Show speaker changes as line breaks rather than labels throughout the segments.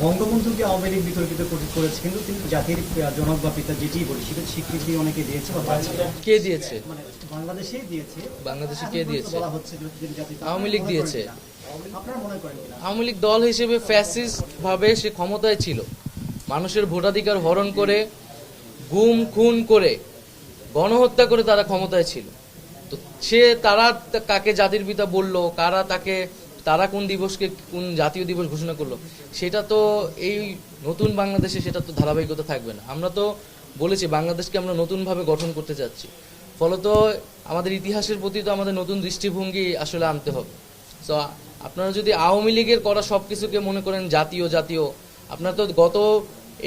বঙ্গবন্ধুকে আওয়ামী লীগ বিতর্কিত করেছে কিন্তু তিনি জাতির জনক বা পিতা যেটি বলি সেটা স্বীকৃতি অনেকে দিয়েছে বা
কে দিয়েছে
মানে বাংলাদেশেই দিয়েছে
বাংলাদেশে কে দিয়েছে?
বলা হচ্ছে।
আওয়ামী লীগ দিয়েছে। আওয়ামী লীগ দল হিসেবে ফ্যাসিস্ট ভাবে সে ক্ষমতায় ছিল মানুষের ভোটাধিকার হরণ করে গুম খুন করে গণহত্যা করে তারা ক্ষমতায় ছিল তো সে তারা কাকে জাতির পিতা বলল কারা তাকে তারা কোন দিবসকে কোন জাতীয় দিবস ঘোষণা করল, সেটা তো এই নতুন বাংলাদেশে সেটা তো ধারাবাহিকতা থাকবে না। আমরা তো বলেছি বাংলাদেশকে আমরা নতুনভাবে গঠন করতে যাচ্ছি ফলত আমাদের ইতিহাসের প্রতি তো আমাদের নতুন দৃষ্টিভঙ্গি আসলে আনতে হবে। তো আপনারা যদি আওয়ামী লীগের করা সব কিছুকে মনে করেন জাতীয় জাতীয়, আপনার তো গত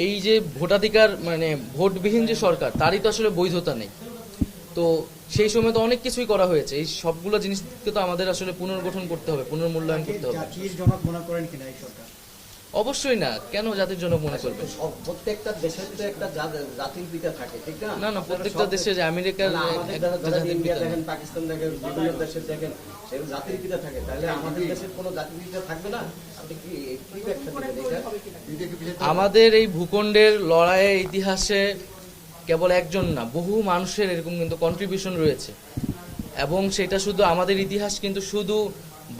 এই যে ভোটাধিকার মানে ভোটবিহীন যে সরকার, তারই তো আসলে বৈধতা নেই। তো সেই সময় তো অনেক কিছুই করা হয়েছে। এই সবগুলো জিনিসকে তো আমাদের আসলে পুনর্গঠন করতে হবে পুনর্মূল্যায়ন করতে হবে।
জাতির জনক মনে করেন কিনা এই সরকার?
অবশ্যই না। কেন জাতির জন্য মনে করবে?
সব- প্রত্যেকটা দেশের তো একটা জাতির পিতা থাকে ঠিক না?
না না প্রত্যেকটা দেশে যে আমেরিকার জাতির পিতা
দেখেন পাকিস্তান দেখেন বিভিন্ন দেশের দেখেন জাতির পিতা থাকে। তাহলে আমাদের দেশের কোনো জাতির পিতা থাকবে না? আপনি কি
আমাদের এই ভূখণ্ডের লড়াইয়ের ইতিহাসে কেবল একজন না, বহু মানুষের এরকম কিন্তু কন্ট্রিবিউশন রয়েছে। এবং সেটা শুধু আমাদের ইতিহাস কিন্তু শুধু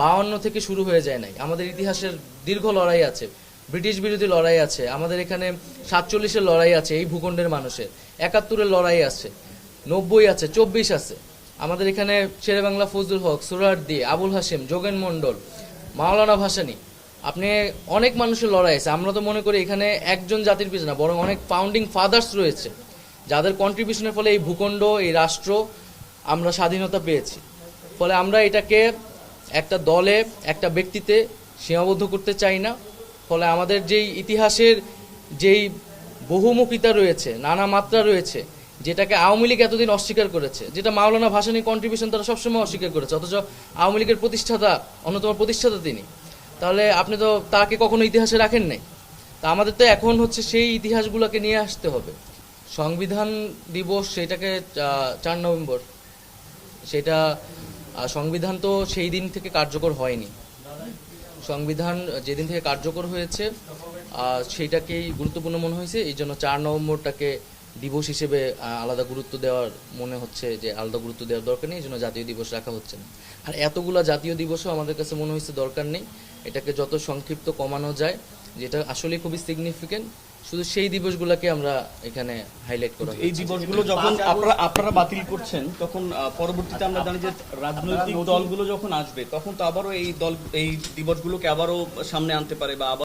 বাউন্ন থেকে শুরু হয়ে যায় নাই। আমাদের ইতিহাসের দীর্ঘ লড়াই আছে, ব্রিটিশ বিরোধী লড়াই আছে, আমাদের এখানে সাতচল্লিশের লড়াই আছে এই ভূখণ্ডের মানুষের, একাত্তরের লড়াই আছে, নব্বই আছে, চব্বিশ আছে। আমাদের এখানে শেরে বাংলা ফজলুল হক সুরারদি আবুল হাসেম যোগেন মণ্ডল, মাওলানা ভাসানী, আপনি অনেক মানুষের লড়াই আছে। আমরা তো মনে করি এখানে একজন জাতির পিছনে, বরং অনেক ফাউন্ডিং ফাদার্স রয়েছে। যাদের কন্ট্রিবিউশনের ফলে এই ভূখণ্ড, এই রাষ্ট্র আমরা স্বাধীনতা পেয়েছি। ফলে আমরা এটাকে একটা দলে, একটা ব্যক্তিতে সীমাবদ্ধ করতে চাই না। ফলে আমাদের যেই ইতিহাসের যেই বহুমুখিতা রয়েছে, নানা মাত্রা রয়েছে, যেটাকে আওয়ামী লীগ এতদিন অস্বীকার করেছে, যেটা মাওলানা ভাসানী কন্ট্রিবিউশন তারা সবসময় অস্বীকার করেছে, অথচ আওয়ামী লীগের প্রতিষ্ঠাতা, অন্যতম প্রতিষ্ঠাতা তিনি। তাহলে আপনি তো তাকে কখনো ইতিহাসে রাখেন নাই। তা আমাদের তো এখন হচ্ছে সেই ইতিহাসগুলোকে নিয়ে আসতে হবে। সংবিধান দিবস সেটাকে চার নভেম্বর। সেটা সংবিধান তো সেই দিন থেকে কার্যকর হয়নি। সংবিধান যেদিন থেকে কার্যকর হয়েছে সেইটাকেই গুরুত্বপূর্ণ মনে হয়েছে। এই জন্য চার নভেম্বরটাকে দিবস হিসেবে আলাদা গুরুত্ব দেওয়ার মনে হচ্ছে যে আলাদা গুরুত্ব দেওয়ার দরকার নেই। এই জন্য জাতীয় দিবস রাখা হচ্ছে না। আর এতগুলা জাতীয় দিবসও আমাদের কাছে মনে হয়েছে দরকার নেই। এটাকে যত সংক্ষিপ্ত কমানো যায়, যেটা আসলে খুবই সিগনিফিকেন্ট শুধু সেই দিবসগুলোকে আমরা এখানে হাইলাইট করা
এই। দিবসগুলো যখন আপনারা আপনারা বাতিল করছেন তখন পরবর্তীতে আমরা জানি যে রাজনৈতিক দলগুলো যখন আসবে তখন তো আবারও এই দল এই দিবসগুলোকে আবারও সামনে আনতে পারে বা আবার